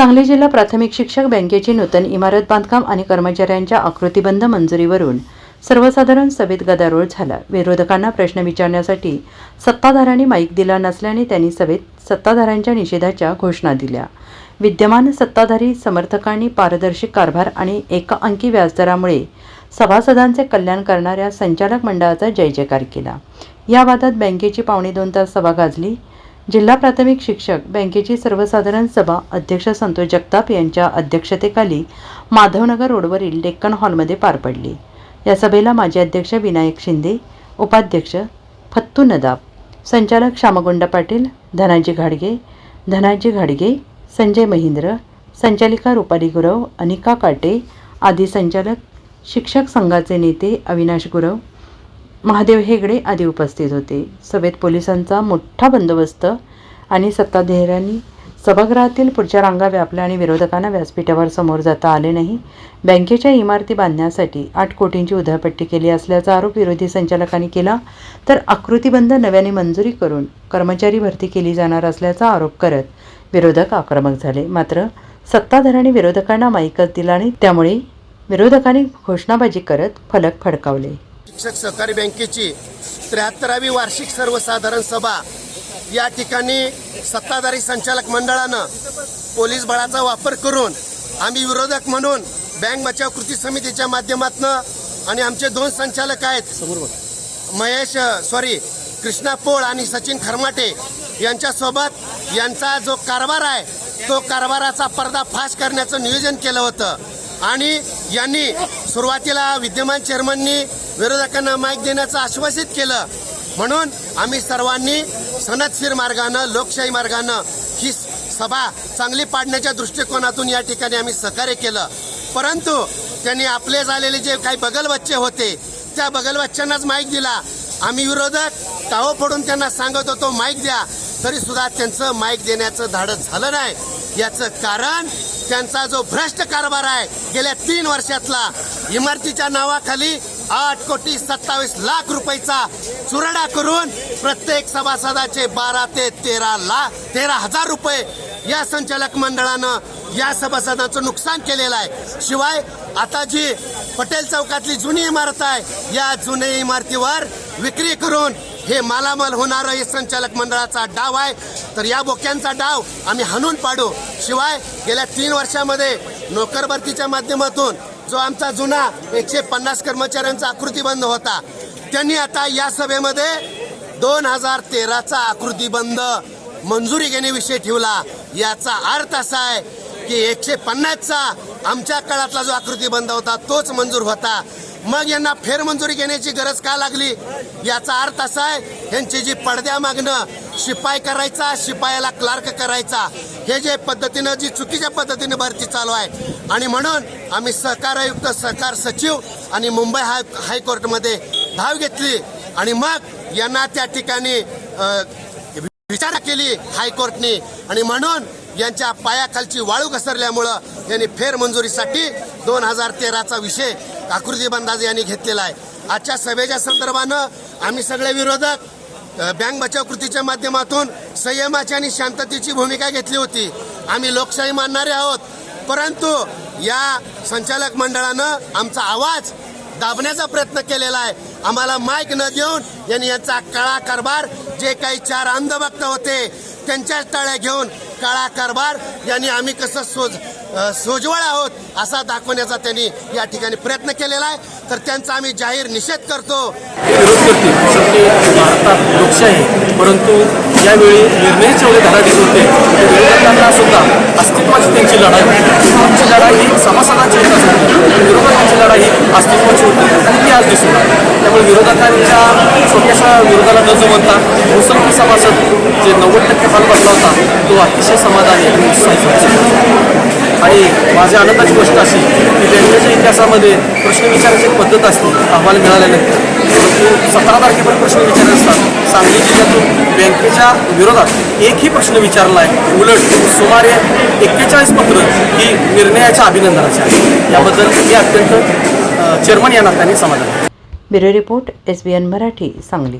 सांगली जिल्हा प्राथमिक शिक्षक बँकेची नूतन इमारत बांधकाम आणि कर्मचाऱ्यांच्या आकृतीबंध मंजुरीवरून सर्वसाधारण सभेत गदारोळ झाला. विरोधकांना प्रश्न विचारण्यासाठी सत्ताधाऱ्यांनी माईक दिला नसल्याने त्यांनी सभेत सत्ताधाऱ्यांच्या निषेधाच्या घोषणा दिल्या. विद्यमान सत्ताधारी समर्थकांनी पारदर्शी कारभार आणि एका अंकी व्याजदरामुळे सभासदांचे कल्याण करणाऱ्या संचालक मंडळाचा जय जयकार केला. या वादात बँकेची पावणे दोन तास सभा गाजली. जिल्हा प्राथमिक शिक्षक बँकेची सर्वसाधारण सभा अध्यक्ष संतोष जगताप यांच्या अध्यक्षतेखाली माधवनगर रोडवरील डेक्कन हॉलमध्ये पार पडली. या सभेला माजी अध्यक्ष विनायक शिंदे उपाध्यक्ष फत्तू नदाब संचालक श्यामगुंड पाटील धनाजी घाडगे धनाजी घाडगे संजय महिंद्र संचालिका रुपाली गुरव अनिका काटे आदी संचालक शिक्षक संघाचे नेते अविनाश गुरव महादेव हेगडे आदी उपस्थित होते. सभेत पोलिसांचा मोठा बंदोबस्त आणि सत्ताधाऱ्यांनी सभागृहातील पुढच्या रांगा व्यापल्या आणि विरोधकांना व्यासपीठावर समोर जाता आले नाही. बँकेच्या इमारती बांधण्यासाठी आठ कोटींची उधळपट्टी केली असल्याचा आरोप विरोधी संचालकांनी केला तर आकृतीबंध नव्याने मंजुरी करून कर्मचारी भरती केली जाणार असल्याचा आरोप करत विरोधक आक्रमक झाले. मात्र सत्ताधाऱ्यांनी विरोधकांना माईकच दिला नाही त्यामुळे विरोधकांनी घोषणाबाजी करत फलक फडकावले. शिक्षक सहकारी बँकेची त्र्याहत्तरावी वार्षिक सर्वसाधारण सभा या ठिकाणी सत्ताधारी संचालक मंडळानं पोलीस बळाचा वापर करून आम्ही विरोधक म्हणून बँक बचाव कृती समितीच्या माध्यमातून आणि आमचे दोन संचालक आहेत महेश सॉरी कृष्णा पोळ आणि सचिन खरमाटे यांच्यासोबत यांचा जो कारभार आहे तो कारभाराचा पर्दाफाश करण्याचं नियोजन केलं होतं. आणि यांनी सुरुवातीला विद्यमान चेअरमननी विरोधकांना माईक देण्याचं आश्वासित केलं. म्हणून आम्ही सर्वांनी सनदशीर मार्गानं लोकशाही मार्गानं ही सभा चांगली पाडण्याच्या दृष्टिकोनातून या ठिकाणी आम्ही सहकार्य केलं. परंतु त्यांनी आपले झालेले जे काही बगलबच्चे होते त्या बगलबच्च्यांनाच माईक दिला. आम्ही विरोधक टाहो पडून त्यांना सांगत होतो माईक द्या. तरी सुद्धा त्यांचं माईक देण्याचं धाडस झालं नाही. याचं कारण त्यांचा जो भ्रष्ट कारभार आहे गेल्या तीन वर्षातला इमारतीच्या नावाखाली आठ कोटी सत्तावीस लाख रुपयाचा चुरडा करून प्रत्येक सभासदाचे बारा ते तेरा लाख तेरा हजार रुपये या संचालक मंडळानं या सभासदांचं नुकसान केलेलं आहे. शिवाय आता जी पटेल चौकातली जुनी इमारत आहे या जुन्या इमारतीवर विक्री करून हे मालामाल होणारं हे संचालक मंडळाचा डाव आहे. तर या बोक्यांचा डाव आम्ही हाणून पाडू. शिवाय गेल्या तीन वर्षामध्ये नोकरभरतीच्या माध्यमातून जो आमचा जुना एकशे पन्नास कर्मचाऱ्यांचा आकृतीबंध होता त्यांनी आता या सभेमध्ये दोन हजार तेराचा आकृतीबंध मंजुरी घेण्याविषयी ठेवला. याचा अर्थ असा आहे की एकशे पन्नासचा आमच्या काळातला जो आकृतीबंध होता तोच मंजूर होता. मग यांना फेरमंजुरी घेण्याची गरज का लागली? याचा अर्थ असा आहे यांची जी पडद्या मागणं शिपाई करायचा शिपायाला क्लार्क करायचा हे जे पद्धतीनं जी चुकीच्या पद्धतीने भरती चालू आहे. आणि म्हणून आम्ही सहकारयुक्त सहकार सचिव आणि मुंबई हाय हायकोर्टमध्ये धाव घेतली. आणि मग यांना त्या ठिकाणी विचार विचारणा केली हायकोर्टने. आणि म्हणून यांच्या पायाखालची वाळू घसरल्यामुळं यांनी फेरमंजुरीसाठी दोन हजार तेराचा विषय आकृतीबंधाज यांनी घेतलेला आहे. आजच्या सभेच्या संदर्भानं आम्ही सगळे विरोधक बँक बचाव कृतीच्या माध्यमातून संयमाची आणि शांततेची भूमिका घेतली होती. आम्ही लोकशाही मानणारे आहोत. परंतु या संचालक मंडळानं आमचा आवाज दाबण्याचा प्रयत्न केलेला आहे. आम्हाला माईक न देऊन यांनी यांचा काळा कारभार जे काही चार अंधभक्त होते त्यांच्याच टाळ्या घेऊन काळा कारभार यांनी आम्ही कसं सोज सोजवळ आहोत असा दाखवण्याचा त्यांनी या ठिकाणी प्रयत्न केलेला आहे. तर त्यांचा आम्ही जाहीर निषेध करतो. विरोध करतील. सत्य भारतात लोकशाही परंतु यावेळी निर्णयच एवढे धडाडीत होते की विरोधकांना सुद्धा अस्तित्वाची त्यांची लढाई होती. आमची लढाई ही सभासदांची विरोधकांची लढाई ही अस्तित्वाची होती. आणि ती आज दिसून त्यामुळे विरोधकांच्या छोट्याशा विरोधाला न जमवता मुसलमान सभासद जे नव्वद टक्के फाल बसला होता तो अतिशय समाधानी आणि आणि माझ्या आनंदाची गोष्ट अशी की बँकेच्या इतिहासामध्ये प्रश्न विचारायची पद्धत असते अहवाल मिळाल्यानंतर. सतरा तारखेपर्यंत प्रश्न विचारले असतात. सांगली जिल्ह्यातून बँकेच्या विरोधात एकही प्रश्न विचारला आहे उलट सुमारे एक्केचाळीस पत्र ही निर्णयाच्या अभिनंदनाची आहे याबद्दल मी अत्यंत चेअरमन या नात्याने Samadhan bureau report S B N Marathi Sangli.